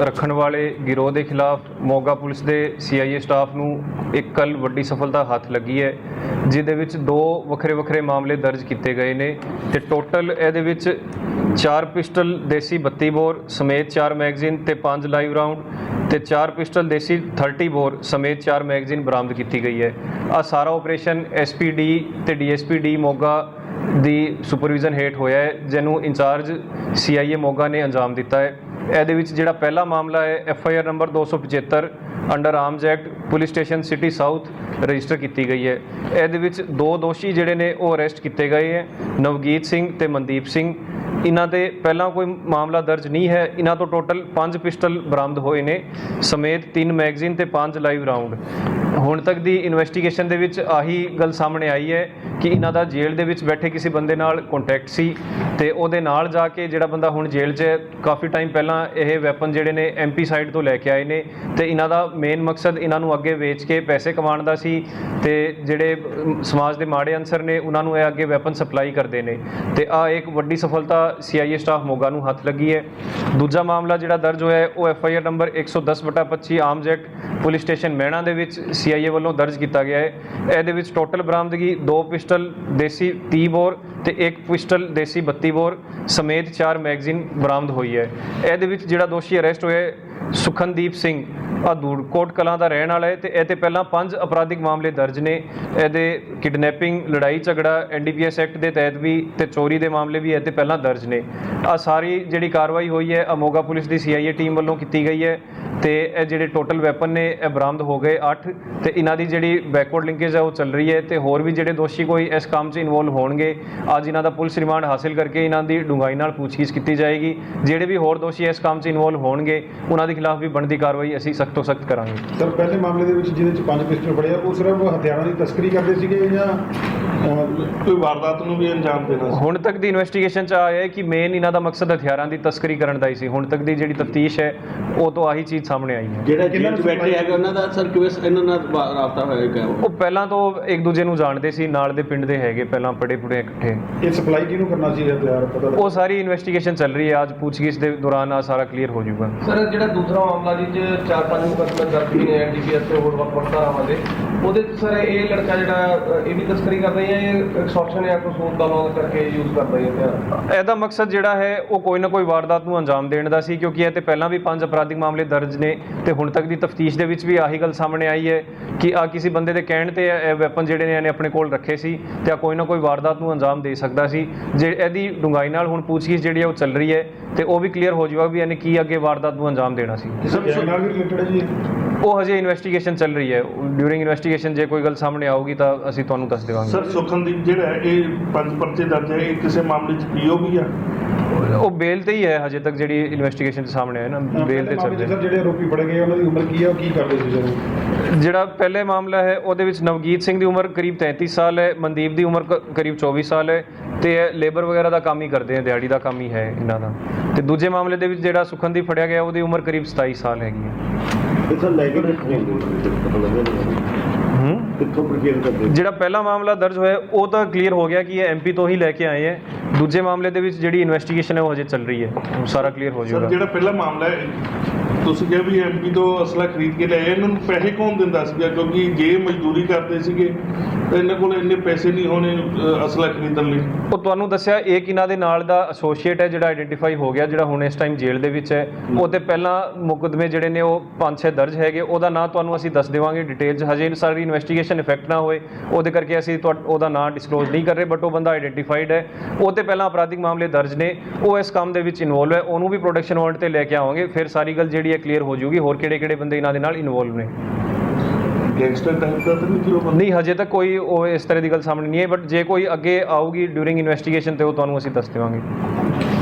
ਰੱਖਣ ਵਾਲੇ ਗਿਰੋਹ ਦੇ ਖਿਲਾਫ ਮੋਗਾ ਪੁਲਿਸ ਦੇ ਸੀਆਈਏ ਸਟਾਫ ਨੂੰ ਇੱਕ ਕੱਲ ਵੱਡੀ ਸਫਲਤਾ ਹੱਥ ਲੱਗੀ ਹੈ, ਜਿਹਦੇ ਵਿੱਚ ਦੋ ਵੱਖਰੇ ਵੱਖਰੇ ਮਾਮਲੇ ਦਰਜ ਕੀਤੇ ਗਏ ਨੇ ਤੇ ਟੋਟਲ ਇਹਦੇ ਵਿੱਚ ਚਾਰ ਪਿਸਟਲ ਦੇਸੀ 32 ਬੋਰ ਸਮੇਤ ਚਾਰ ਮੈਗਜ਼ੀਨ ਤੇ ਪੰਜ ਲਾਈਵ ਰਾਉਂਡ ਤੇ ਚਾਰ ਪਿਸਟਲ ਦੇਸੀ 30 ਬੋਰ ਸਮੇਤ ਚਾਰ ਮੈਗਜ਼ੀਨ ਬਰਾਮਦ ਕੀਤੀ ਗਈ ਹੈ। ਆ ਸਾਰਾ ਆਪਰੇਸ਼ਨ ਐਸਪੀਡੀ ਤੇ ਡੀਐਸਪੀਡੀ ਮੋਗਾ ਦੀ ਸੁਪਰਵਿਜ਼ਨ ਹੇਠ ਹੋਇਆ ਹੈ, ਜਿਹਨੂੰ ਇੰਚਾਰਜ ਸੀਆਈਏ ਮੋਗਾ ਨੇ ਅੰਜਾਮ ਦਿੱਤਾ ਹੈ। ਇਹਦੇ ਵਿੱਚ ਜਿਹੜਾ ਪਹਿਲਾ ਮਾਮਲਾ ਹੈ F I R number 275 under arms act, police station city south register ਕੀਤੀ ਗਈ ਹੈ। ਇਹਦੇ ਵਿੱਚ ਦੋ ਦੋਸ਼ੀ ਜਿਹੜੇ ਨੇ ਉਹ ਅਰੈਸਟ ਕੀਤੇ ਗਏ ਹੈ, ਨਵਗੀਤ ਸਿੰਘ ਤੇ ਮਨਦੀਪ ਸਿੰਘ। ਇਹਨਾਂ ਤੇ ਪਹਿਲਾਂ ਕੋਈ ਮਾਮਲਾ ਦਰਜ ਨਹੀਂ ਹੈ। ਇਹਨਾਂ ਤੋਂ ਟੋਟਲ 5 ਪਿਸਟਲ ਬਰਾਮਦ ਹੋਏ ਨੇ, ਸਮੇਤ 3 ਮੈਗਜ਼ੀਨ ਤੇ 5 ਲਾਈਵ ਰਾਉਂਡ। ਹੁਣ ਤੱਕ ਦੀ ਇਨਵੈਸਟੀਗੇਸ਼ਨ ਦੇ ਵਿੱਚ ਆਹੀ ਗੱਲ ਸਾਹਮਣੇ ਆਈ ਹੈ ਕਿ ਇਹਨਾਂ ਦਾ ਜੇਲ੍ਹ ਦੇ ਵਿੱਚ ਬੈਠੇ ਕਿਸੇ ਬੰਦੇ ਨਾਲ ਕੰਟੈਕਟ ਸੀ ਤੇ ਉਹਦੇ ਨਾਲ ਜਾ ਕੇ ਜਿਹੜਾ ਬੰਦਾ ਹੁਣ ਜੇਲ੍ਹ 'ਚ ਹੈ, ਕਾਫੀ ਟਾਈਮ ਪਹਿਲਾਂ ਇਹ ਵੈਪਨ ਜਿਹੜੇ ਨੇ ਐਮਪੀ ਸਾਈਡ ਤੋਂ ਲੈ ਕੇ ਆਏ ਨੇ ਤੇ ਇਹਨਾਂ ਦਾ ਮੇਨ ਮਕਸਦ ਇਹਨਾਂ ਨੂੰ ਅੱਗੇ ਵੇਚ ਕੇ ਪੈਸੇ ਕਮਾਉਣ ਦਾ ਸੀ ਤੇ ਜਿਹੜੇ ਸਮਾਜ ਦੇ ਮਾੜੇ ਅਨਸਰ ਨੇ ਉਹਨਾਂ ਨੂੰ ਇਹ ਅੱਗੇ ਵੈਪਨ ਸਪਲਾਈ ਕਰਦੇ ਨੇ। ਤੇ ਆ ਇੱਕ ਵੱਡੀ ਸਫਲਤਾ ਸੀਆਈਏ ਸਟਾਫ ਮੋਗਾ ਨੂੰ ਹੱਥ ਲੱਗੀ ਹੈ। ਦੂਜਾ ਮਾਮਲਾ ਜਿਹੜਾ ਦਰਜ ਹੋਇਆ ਹੈ, ਉਹ FIR number 110/25 arms act police station Mehna ਦੇ ਵਿੱਚ ਸੀਆਈਏ ਵੱਲੋਂ ਦਰਜ ਕੀਤਾ ਗਿਆ ਹੈ। ਇਹਦੇ ਵਿੱਚ ਟੋਟਲ ਬਰਾਮਦਗੀ ਦੋ ਪਿਸਟਲ ਦੇਸੀ 30 ਬੋਰ ਤੇ ਇੱਕ ਪਿਸਟਲ ਦੇਸੀ 32 ਬੋਰ ਸਮੇਤ ਚਾਰ ਮੈਗਜ਼ੀਨ ਬਰਾਮਦ ਹੋਈ ਹੈ। ਇਹਦੇ ਵਿੱਚ ਜਿਹੜਾ ਦੋਸ਼ੀ ਅਰੈਸਟ ਹੋਇਆ ਸੁਖਨਦੀਪ ਸਿੰਘ ਆਦੂੜ ਕੋਟ ਕਲਾਂ ਦਾ ਰਹਿਣ ਵਾਲਾ ਹੈ ਤੇ ਇਹ ਤੇ ਪਹਿਲਾਂ ਪੰਜ ਅਪਰਾਧਿਕ ਮਾਮਲੇ ਦਰਜ ਨੇ। ਇਹਦੇ ਕਿਡਨੈਪਿੰਗ, ਲੜਾਈ ਝਗੜਾ ਐਨਡੀਪੀਐਸ ਐਕਟ ਦੇ ਤਹਿਤ ਵੀ ਤੇ ਚੋਰੀ ਦੇ ਮਾਮਲੇ ਵੀ ਇਹ ਤੇ ਪਹਿਲਾਂ ਦਰਜ ਨੇ। ਆ ਸਾਰੀ ਜਿਹੜੀ ਕਾਰਵਾਈ ਹੋਈ ਹੈ ਅਮੋਗਾ ਪੁਲਿਸ ਦੀ ਸੀਆਈਏ ਟੀਮ ਵੱਲੋਂ ਕੀਤੀ ਗਈ ਹੈ ਤੇ ਇਹ ਜਿਹੜੇ ਟੋਟਲ ਵੈਪਨ ਨੇ ਇਹ ਬਰਾਮਦ ਹੋ ਗਏ 8 ਤੇ ਇਹਨਾਂ ਦੀ ਜਿਹੜੀ ਬੈਕਵਰਡ ਲਿੰਕੇਜ ਹੈ ਉਹ ਚੱਲ ਰਹੀ ਹੈ ਤੇ ਹੋਰ ਵੀ ਜਿਹੜੇ ਦੋਸ਼ੀ ਕੋਈ ਇਸ ਕੰਮ 'ਚ ਇਨਵੋਲਵ ਹੋਣਗੇ ਅੱਜ ਇਹਨਾਂ ਦਾ ਪੁਲਿਸ ਰਿਮਾਂਡ ਹਾਸਿਲ ਕਰਕੇ ਇਹਨਾਂ ਦੀ ਡੂੰਘਾਈ ਨਾਲ ਪੁੱਛਗਿੱਛ ਕੀਤੀ ਜਾਏਗੀ। ਜਿਹੜੇ ਵੀ ਹੋਰ ਦੋਸ਼ੀ ਇਸ ਕੰਮ 'ਚ ਇਨਵੋਲਵ ਹੋਣਗੇ ਉਹਨਾਂ ਦੇ ਖਿਲਾਫ ਵੀ ਬਣਦੀ ਕਾਰਵਾਈ ਅਸੀਂ ਸਖਤ ਤੋਂ ਸਖਤ ਕਰਾਂਗੇ। ਸਰ ਪਹਿਲੇ ਮਾਮਲੇ ਦੇ ਵਿੱਚ ਜਿਹਦੇ ਵਿੱਚ ਪੰਜ ਪਿਸਟਲ ਫੜਿਆ ਉਹ ਸਿਰਫ ਹਥਿਆਰਾਂ ਦੀ ਤਸਕਰੀ ਕਰਦੇ ਸੀਗੇ ਜਾਂ ਕੋਈ ਵਾਰਦਾਤ ਨੂੰ ਵੀ ਅੰਜਾਮ ਦੇਣਾ ਹੁਣ ਤੱਕ ਦੀ ਇਨਵੈਸਟੀਗੇਸ਼ਨ 'ਚ ਆਇਆ ਹੈ ਕਿ ਮੇਨ ਇਹਨਾਂ ਦਾ ਮਕਸਦ ਹਥਿਆਰਾਂ ਦੀ ਤਸਕਰੀ ਕਰਨ ਦਾ ਹੀ ਸੀ। ਹੁਣ ਤੱਕ ਦੀ ਜਿਹੜੀ ਤਫਤੀਸ਼ ਹੈ ਉਹ ਤੋਂ ਆਹੀ ਚੀਜ਼ ਸਾਹਮਣੇ ਆਈ ਹੈ। ਜਿਹੜਾ ਨੂੰ ਬੈਠੇ ਹੈਗੇ ਉਹਨਾਂ ਦਾ ਸਰ ਕਿਵੇਂ ਇਹਨਾਂ ਨਾਲ ਰਾਬਤਾ ਹੋਏਗਾ ਉਹ ਪਹਿਲਾਂ ਤੋਂ ਇੱਕ ਦੂਜੇ ਨੂੰ ਜਾਣਦੇ ਸੀ ਨਾਲ ਦੇ ਪਿੰਡ ਦੇ ਹੈਗੇ ਪਹਿਲਾਂ ਪੜੇ ਪੁੜੇ ਇਕੱਠੇ। ਇਹ ਸਪਲਾਈ ਕਿਹਨੂੰ ਕਰਨਾ ਸੀ ਹਥਿਆਰ? ਪਤਾ ਉਹ ਸਾਰੀ ਇਨਵੈਸਟੀਗੇਸ਼ਨ ਚੱਲ ਰਹੀ ਹੈ। ਅੱਜ ਪੁੱਛਗਿੱਛ ਦੇ ਦੌਰਾਨ ਆ ਸਾਰਾ ਕਲੀਅਰ ਹੋ ਜਾਊਗਾ। ਸਰ ਜਿਹੜਾ ਦੂਸਰਾ ਮਾਮਲਾ 'ਚ ਚਾਰ ਪੰਜ ਮੁਕੱਦਮੇ ਦਰਜ ਵੀ ਨੇ ਐਨਡੀਪੀਐਸ ਤੇ ਹੋਰ ਵੱਖ ਵੱਖ ਧਾਰਾਵਾਂ ਦੇ ਉਹਦੇ 'ਚ ਸਰ ਇਹ ਲੜਕਾ ਜਿਹੜਾ ਇਹ ਵੀ ਤਸਕਰੀ ਕਰਦਾ ਹੈ ਜਾਂ ਇਹ ਐਕਸਟੋਰਸ਼ਨ ਜਾਂ ਕਸੂਰ ਦਾ ਲੋਨ ਕਰਕੇ ਯੂਜ਼ ਕਰਦਾ ਹੈ ਹਥਿਆਰ? ਇਹਦਾ ਮਕਸਦ ਜਿਹੜਾ ਹੈ ਉਹ ਕੋਈ ਨਾ ਕੋਈ ਵਾਰਦਾਤ ਨੂੰ ਅੰਜਾਮ ਦੇਣ ਦਾ ਸੀ ਕਿਉਂਕਿ ਇਹ ਤੇ ਪਹਿਲਾਂ ਵੀ ਪੰਜ ਅਪਰਾਧਿਕ ਮਾਮਲੇ ਦਰਜ ਨੇ ਤੇ ਹੁਣ ਤੱਕ ਦੀ ਤਫਤੀਸ਼ ਦੇ ਵਿੱਚ ਵੀ ਆਹੀ ਗੱਲ ਸਾਹਮਣੇ ਆਈ ਹੈ ਕਿ ਆ ਕਿਸੇ ਬੰਦੇ ਦੇ ਕਹਿਣ ਤੇ ਇਹ ਵੈਪਨ ਜਿਹੜੇ ਨੇ ਇਹਨੇ ਆਪਣੇ ਕੋਲ ਰੱਖੇ ਸੀ ਤੇ ਆ ਕੋਈ ਨਾ ਕੋਈ ਵਾਰਦਾਤ ਨੂੰ ਅੰਜਾਮ ਦੇ ਸਕਦਾ ਸੀ। ਜੇ ਇਹਦੀ ਡੂੰਘਾਈ ਨਾਲ ਹੁਣ ਪੁੱਛਗਿੱਛ ਜਿਹੜੀ ਹੈ ਉਹ ਚੱਲ ਰਹੀ ਹੈ ਤੇ ਉਹ ਵੀ ਕਲੀਅਰ ਹੋ ਜਾਊਗਾ ਵੀ ਇਹਨੇ ਕੀ ਅੱਗੇ ਵਾਰਦਾਤ ਨੂੰ ਅੰਜਾਮ ਦੇਣਾ ਸੀ। ਹੈ ਉਹ ਹਜੇ ਇਨਵੈਸਟੀਗੇਸ਼ਨ ਚੱਲ ਰਹੀ ਹੈ। ਡਿਊਰਿੰਗ ਇਨਵੈਸਟੀਗੇਸ਼ਨ ਜੇ ਕੋਈ ਗੱਲ ਸਾਹਮਣੇ ਆਊਗੀ ਤਾਂ ਅਸੀਂ ਤੁਹਾਨੂੰ ਦੱਸ ਦੇਵਾਂਗੇ। ਸਰ ਸੁਖਨਦੀਪ ਜਿਹੜਾ ਹੈ, ਇਹ ਪੰਜ ਪਰਚੇ ਦਰਜ ਹੈ ਇਹ ਕਿਸੇ ਮਾਮਲੇ 'ਚ ਪੀਓ ਵੀ ਆ ਉਹ ਬੇਲ ਤੇ ਹੀ ਹੈ ਹਜੇ ਤੱਕ ਜਿਹੜੀ ਇਨਵੈਸਟੀਗੇਸ਼ਨ ਸਾਹਮਣੇ ਆਇਆ ਨਾ ਬੇਲ ਤੇ ਚੱਲ ਰਿਹਾ ਸਰ ਜਿਹੜੇ ਆਰੋਪੀ ਫੜੇ ਗਏ ਉਹਨਾਂ ਦੀ ਉਮਰ ਕੀ ਹੈ ਉਹ ਕੀ ਕਰਦੇ ਸੀ ਸਰ? ਜਿਹੜਾ ਪਹਿਲੇ ਮਾਮਲਾ ਹੈ ਉਹਦੇ ਵਿੱਚ ਨਵਗੀਤ ਸਿੰਘ ਦੀ ਉਮਰ ਕਰੀਬ 33 ਸਾਲ ਹੈ ਮਨਦੀਪ ਦੀ ਉਮਰ ਕਰੀਬ 24 ਸਾਲ ਹੈ ਤੇ ਇਹ ਲੇਬਰ ਵਗੈਰਾ ਦਾ ਕੰਮ ਹੀ ਕਰਦੇ ਆ ਦਿਹਾੜੀ ਦਾ ਕੰਮ ਹੀ ਹੈ ਇਹਨਾਂ ਦਾ। ਤੇ ਦੂਜੇ ਮਾਮਲੇ ਦੇ ਵਿੱਚ ਜਿਹੜਾ ਸੁਖਨਦੀਪ ਫੜਿਆ ਗਿਆ ਉਹਦੀ ਉਮਰ ਕਰੀਬ 27 ਸਾਲ ਹੈਗੀ ਹੈ। ਸਰ ਲੈ ਕੇ ਪਤਾ ਲੱਗਿਆ ਹੂੰ? ਕਿੱਥੋਂ ਪ੍ਰਕੇਰ ਕਰਦੇ? ਜਿਹੜਾ ਪਹਿਲਾ ਮਾਮਲਾ ਦਰਜ ਹੋਇਆ ਉਹ ਤਾਂ ਕਲੀਅਰ ਹੋ ਗਿਆ ਕਿ ਇਹ ਐਮਪੀ ਤੋਂ ਹੀ ਲੈ ਕੇ ਆਏ ਹੈ। ਦੂਜੇ ਮਾਮਲੇ ਦੇ ਵਿੱਚ ਜਿਹੜੀ ਇਨਵੈਸਟੀਗੇਸ਼ਨ ਹੈ ਉਹ ਹਜੇ ਚੱਲ ਰਹੀ ਹੈ। ਸਾਰਾ ਕਲੀਅਰ ਹੋ ਸਰ ਜਾਊਗਾ। ਜਿਹੜਾ ਪਹਿਲਾ ਮਾਮਲਾ ਹੈ ਤੁਸੀਂ ਕਿਹਾ ਵੀ ਐਮਪੀ ਤੋਂ ਅਸਲਾ ਖਰੀਦ ਕੇ ਲਿਆਏ ਇਹਨਾਂ ਨੂੰ ਪੈਸੇ ਕੌਣ ਦਿੰਦਾ ਸੀਗਾ? ਕਿਉਂਕਿ ਜੇ ਮਜ਼ਦੂਰੀ ਕਰਦੇ ਸੀਗੇ ਤਾਂ ਇਹਨਾਂ ਕੋਲ ਇੰਨੇ ਪੈਸੇ ਨਹੀਂ ਹੋਣੇ ਅਸਲਾ ਖਰੀਦਣ ਲਈ। ਉਹ ਤੁਹਾਨੂੰ ਦੱਸਿਆ ਇੱਕ ਇਹਨਾਂ ਦੇ ਨਾਲ ਦਾ ਐਸੋਸੀਏਟ ਹੈ ਜਿਹੜਾ ਆਇਡੈਂਟੀਫਾਈ ਹੋ ਗਿਆ ਜਿਹੜਾ ਹੁਣ ਇਸ ਟਾਈਮ ਜੇਲ੍ਹ ਦੇ ਵਿੱਚ ਹੈ। ਉਹ ਤੇ ਪਹਿਲਾਂ ਮੁਕਦਮੇ ਜਿਹੜੇ ਨੇ ਉਹ ਪੰਜ ਛੇ ਦਰਜ ਹੈਗੇ। ਉਹਦਾ ਨਾਂ ਤੁਹਾਨੂੰ ਅਸੀਂ ਦੱਸ ਦੇਵਾਂਗੇ ਡਿਟੇਲ 'ਚ ਹਜੇ ਸਾਰੀ ਇਨਵੈਸਟੀਗੇਸ਼ਨ ਇਫੈਕਟ ਨਾ ਹੋਏ। ਉਹਦੇ ਕਰਕੇ ਅਸੀਂ ਉਹਦਾ ਨਾਂ ਡਿਸਕਲੋਜ਼ ਨਹੀਂ ਕਰ ਰਹੇ ਬਟ ਉਹ ਬੰਦਾ ਆਇਡੈਂਟੀਫਾਈਡ ਹੈ। ਉਹ ਤੇ ਪਹਿਲਾਂ ਅਪਰਾਧਿਕ ਮਾਮਲੇ ਦਰਜ ਨੇ ਉਹ ਇਸ ਕੰਮ ਦੇ ਵਿੱਚ ਇਨਵੋਲਵ ਹੈ ਉਹਨੂੰ ਵੀ ਪ੍ਰੋਟੈਕਸ਼ਨ ਵਾਰੰਟ ਤੇ ਲੈ ਕੇ ਆਵਾਂਗੇ ਫਿਰ ਸਾਰੀ ਗੱਲ ਜਿਹੜੀ ਹੈ ਕਲੀਅਰ ਹੋ ਜਾਊਗੀ ਹੋਰ ਕਿਹੜੇ ਕਿਹੜੇ ਬੰਦੇ ਇਹਨਾਂ ਦੇ ਨਾਲ ਇਨਵੋਲਵ ਨੇ ਗੈਂਗਸਟਰ ਟਾਈਪ ਦਾ ਤਾਂ ਨਹੀਂ ਕਿ ਉਹ ਬੰਦਾ? ਨਹੀਂ ਹਜੇ ਤੱਕ ਕੋਈ ਉਹ ਇਸ ਤਰ੍ਹਾਂ ਦੀ ਗੱਲ ਸਾਹਮਣੇ ਨਹੀਂ ਹੈ ਬਟ ਜੇ ਕੋਈ ਅੱਗੇ ਆਊਗੀ ਡਿਊਰਿੰਗ ਇਨਵੈਸਟੀਗੇਸ਼ਨ ਤੇ ਉਹ ਤੁਹਾਨੂੰ ਅਸੀਂ ਦੱਸ ਦੇਵਾਂਗੇ